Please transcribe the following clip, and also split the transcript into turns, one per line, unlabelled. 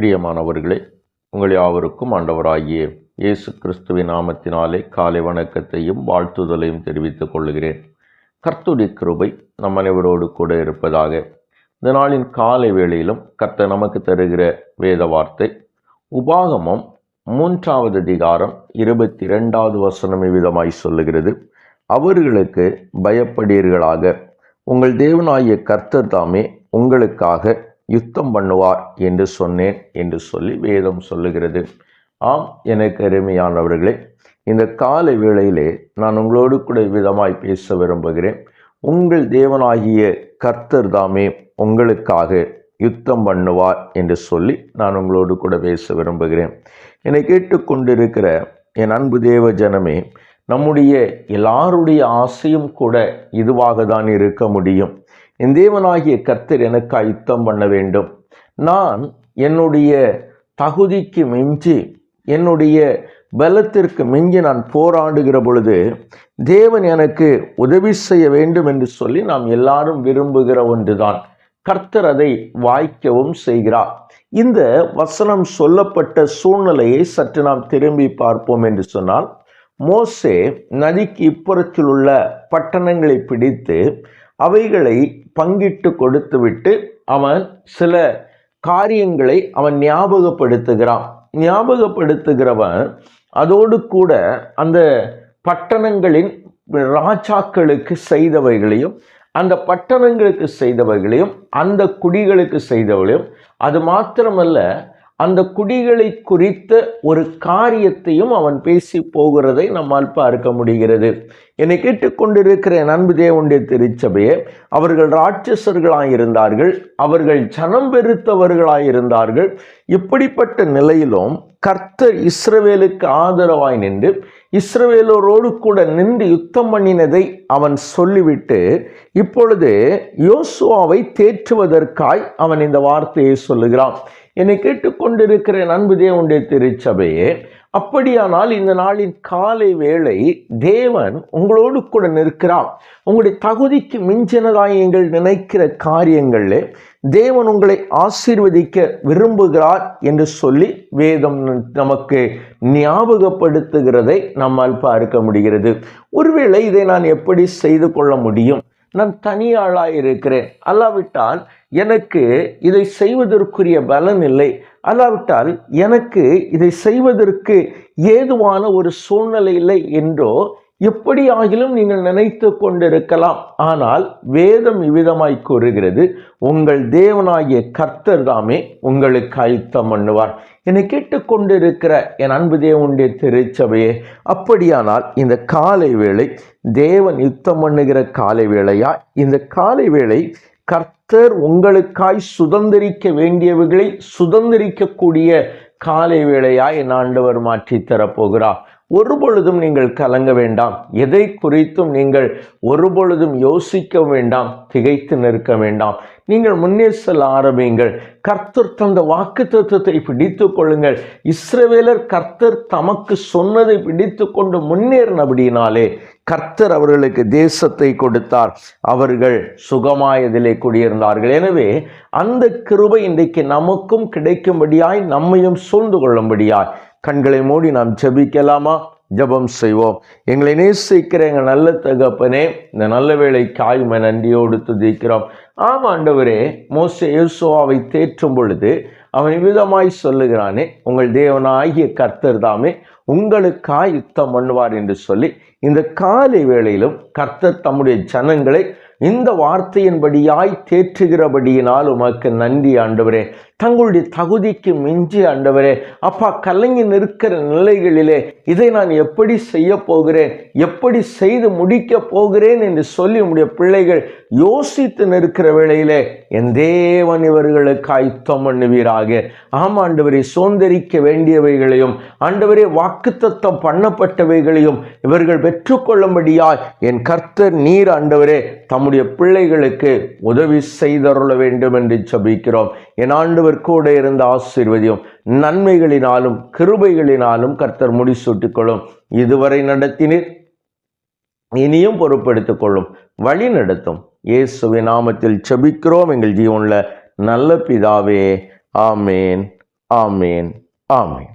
பிரியமானவர்களே உங்கள் யாவருக்கும் ஆண்டவராகிய இயேசு கிறிஸ்துவின் நாமத்தினாலே காலை வணக்கத்தையும் வாழ்த்துதலையும் தெரிவித்துக் கொள்கிறேன். கர்த்துடைய கிருபை நம் அனைவரோடு கூட இருப்பதாக இந்த நாளின் காலை வேளையிலும் கர்த்த நமக்கு தருகிற வேத வார்த்தை உபாகமம் மூன்றாவது அதிகாரம் இருபத்தி ரெண்டாவது வசனம் விதமாய் சொல்லுகிறது. அவர்களுக்கு பயப்படீர்களாக உங்கள் தேவனாகிய கர்த்தர் தாமே உங்களுக்காக யுத்தம் பண்ணுவார் என்று சொன்னேன் என்று சொல்லி வேதம் சொல்லுகிறது. ஆம் எனக்கு அருமையானவர்களே இந்த காலை வேளையிலே நான் உங்களோடு கூட விதமாய் பேச விரும்புகிறேன். உங்கள் தேவனாகிய கர்த்தர் தாமே உங்களுக்காக யுத்தம் பண்ணுவார் என்று சொல்லி நான் உங்களோடு கூட பேச விரும்புகிறேன். என்னை கேட்டுக்கொண்டிருக்கிற என் அன்பு தேவ ஜனமே நம்முடைய எல்லாருடைய ஆசையும் கூட இதுவாக தான் இருக்க முடியும். என் தேவனாகிய கர்த்தர் எனக்கு அயுத்தம் பண்ண வேண்டும். நான் என்னுடைய தகுதிக்கு மிஞ்சி என்னுடைய பலத்திற்கு மிஞ்சி நான் போராடுகிற பொழுது தேவன் எனக்கு உதவி செய்ய வேண்டும் என்று சொல்லி நாம் எல்லாரும் விரும்புகிற ஒன்றுதான். கர்த்தர் அதை வாய்க்கவும் செய்கிறார். இந்த வசனம் சொல்லப்பட்ட சூழ்நிலையை சற்று நாம் திரும்பி பார்ப்போம் என்று சொன்னால் மோசே நதிக்கு இப்புறத்தில் உள்ள பட்டணங்களை பிடித்து அவைகளை பங்கிட்டு கொடுத்துவிட்டு அவன் சில காரியங்களை அவன் ஞாபகப்படுத்துகிறான். ஞாபகப்படுத்துகிறவன் அதோடு கூட அந்த பட்டணங்களின் ராஜாக்களுக்கு செய்தவைகளையும் அந்த பட்டணங்களுக்கு செய்தவைகளையும் அந்த குடிகளுக்கு செய்தவர்களையும் அது மாத்திரமல்ல அந்த குடிகளை குறித்த ஒரு காரியத்தையும் அவன் பேசி போகிறதை நம்மால் பார்க்க முடிகிறது. என்னை கேட்டுக்கொண்டிருக்கிற நண்பு தேவனுடைய திருச்சபையே அவர்கள் ராட்சசர்களாயிருந்தார்கள் அவர்கள் ஜனம் பெருத்தவர்களாயிருந்தார்கள் இப்படிப்பட்ட நிலையிலும் கர்த்தர் இஸ்ரவேலுக்கு ஆதரவாய் நின்று இஸ்ரவேலோரோடு கூட நின்று யுத்தம் பண்ணினதை அவன் சொல்லிவிட்டு இப்பொழுது யோசுவாவை தேற்றுவதற்காய் அவன் இந்த வார்த்தையை சொல்லுகிறான். என்னை கேட்டுக்கொண்டிருக்கிற அன்பு தேவனுடைய திருச்சபையே. அப்படியானால் இந்த நாளின் காலை வேளை தேவன் உங்களோடு கூட நிற்கிறார். உங்களுடைய தகுதிக்கு மிஞ்சினதாய் நீங்கள் நினைக்கிற காரியங்களில் தேவன் உங்களை ஆசீர்வதிக்க விரும்புகிறார் என்று சொல்லி வேதம் நமக்கு ஞாபகப்படுத்துகிறதை நம்மால் பார்க்க முடிகிறது. ஒருவேளை இதை நான் எப்படி செய்து கொள்ள முடியும்? நான் தனியாளாக இருக்கிறேன் அல்லாவிட்டால் எனக்கு இதை செய்வதற்குரிய பலன் இல்லை. அல்லாவிட்டால் எனக்கு இதை செய்வதற்கு ஏதுவான ஒரு சூழ்நிலை இல்லை என்றோ எப்படி ஆகிலும் நீங்கள் நினைத்து கொண்டிருக்கலாம். ஆனால் வேதம் இவ்விதமாய் கூறுகிறது உங்கள் தேவனாகிய கர்த்தர் தாமே உங்களுக்கு அழுத்தம் பண்ணுவார். என்னை கேட்டுக்கொண்டிருக்கிற என் அன்பு தேவனுடைய திருச்சபையே அப்படியானால் இந்த காலை வேளை தேவன் யுத்தம் பண்ணுகிற காலை வேளையா? இந்த காலை வேளை கர்த்தர் உங்களுக்காய் சுதந்திரிக்க வேண்டியவைகளை சுதந்திரிக்கக்கூடிய காலை வேளையா? என் ஆண்டவர் மாற்றி தரப்போகிறார் ஒரு பொழுதும் நீங்கள் கலங்க வேண்டாம். எதை குறித்தும் நீங்கள் ஒரு பொழுதும் யோசிக்க வேண்டாம். திகைத்து நிற்க வேண்டாம். நீங்கள் முன்னே செல்ல ஆரம்பியுங்கள். கர்த்தர் தந்த வாக்கு தத்துவத்தை பிடித்து கொள்ளுங்கள். இஸ்ரவேலர் கர்த்தர் தமக்கு சொன்னதை பிடித்து கொண்டு முன்னேறினபடியினாலே கர்த்தர் அவர்களுக்கு தேசத்தை கொடுத்தார். அவர்கள் சுகமாயதிலே குடியிருந்தார்கள். எனவே அந்த கிருபை இன்றைக்கு நமக்கும் கிடைக்கும்படியாய் நம்மையும் சூழ்ந்து கொள்ளும்படியாய். கண்களை மூடி நாம் ஜபிக்கலாமா? ஜபம் செய்வோம். எங்களை நேசிக்கிற எங்கள் நல்ல தகப்பனே இந்த நல்ல வேலை காயும நன்றியோடு துதிக்கிறோம். ஆம் ஆண்டவரே மோச யோசுவாவை தேற்றும் பொழுது அவன் விதமாய் சொல்லுகிறானே உங்கள் தேவனாகிய கர்த்தர் தாமே உங்களுக்காய் யுத்தம் பண்ணுவார் என்று சொல்லி இந்த காலை வேளையிலும் கர்த்தர் தம்முடைய ஜனங்களை இந்த வார்த்தையின்படியாய் தேற்றுகிறபடியினால் உமக்கு நன்றி ஆண்டவரே. தங்களுடைய தகுதிக்கு மிஞ்சி ஆண்டவரே அப்பா கலங்கி நிற்கிற நிலைகளிலே இதை நான் எப்படி செய்ய போகிறேன் எப்படி செய்து முடிக்க போகிறேன் என்று சொல்லி உடைய பிள்ளைகள் யோசித்து நிற்கிற வேளையிலே என் தேவன் இவர்களுக்கு ஆயுத்தம் பண்ணுவீராக. ஆம் ஆண்டவரை சோந்தரிக்க வேண்டியவைகளையும் ஆண்டவரே வாக்குத்தத்தம் பண்ணப்பட்டவைகளையும் இவர்கள் பெற்றுக்கொள்ளும்படியாய் என் கர்த்தர் நீர் ஆண்டவரே தம்முடைய பிள்ளைகளுக்கு உதவி செய்தருள வேண்டும் என்று ஜபிக்கிறோம். என் ஆண்டவர் கூட இருந்த ஆசீர்வதியும் நன்மைகளினாலும் கிருபைகளினாலும் கர்த்தர் முடிசூட்டிக்கொள்ளும். இதுவரை நடத்தினீர். இனியும் பொறுப்பெடுத்துக் கொள்ளும். வழி நடத்தும். இயேசுவை நாமத்தில் செபிக்கிறோம். எங்கள் ஜீவனில் நல்ல பிதாவே. ஆமேன். ஆமேன். ஆமேன்.